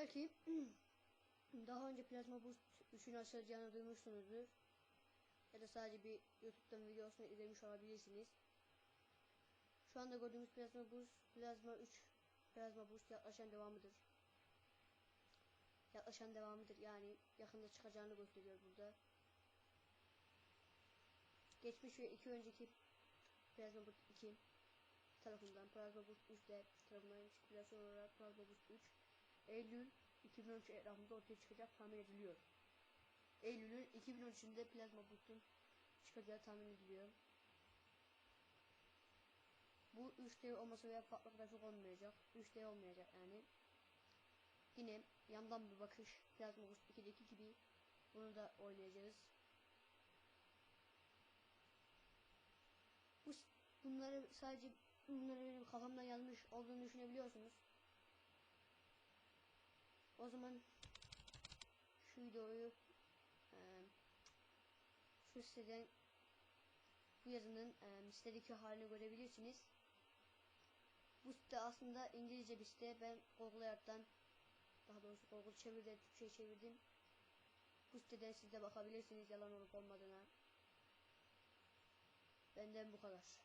Belki daha önce Plasma Boost 3'ün açılacağını duymuşsunuzdur. Ya da sadece bir YouTube'dan videosunu izlemiş olabilirsiniz. Şu anda gördüğümüz Plasma Boost, Plasma 3, Plasma Boost yaklaşan devamıdır. Yaklaşan devamıdır yani yakında çıkacağını gösteriyor burada. Geçmiş ve iki önceki Plasma Boost 2 tarafından Plasma Boost 3 de tarafından spekülasyon olarak Plasma Boost 3 Eylül 2013 etrafında ortaya çıkacak tahmin ediliyor. Eylül'ün 2013'ünde Plasma Boost'un çıkacağı tahmin ediliyor. Bu 3D olmasa veya farklı grafik olmayacak. 3D olmayacak yani. Yine yandan bir bakış Plasma Boost 2'deki gibi bunu da oynayacağız. Bu bunları sadece bunları benim kafamda yazmış olduğunu düşünebiliyorsunuz. O zaman şu videoyu e, şu siteden bu yazının e, sitedeki halini görebilirsiniz. Bu site aslında İngilizce bir site. Ben Google Earth'tan daha doğrusu Google çevirde Türkçe çevirdim. Bu siteden siz de bakabilirsiniz yalan olup olmadığına. Benden bu kadar.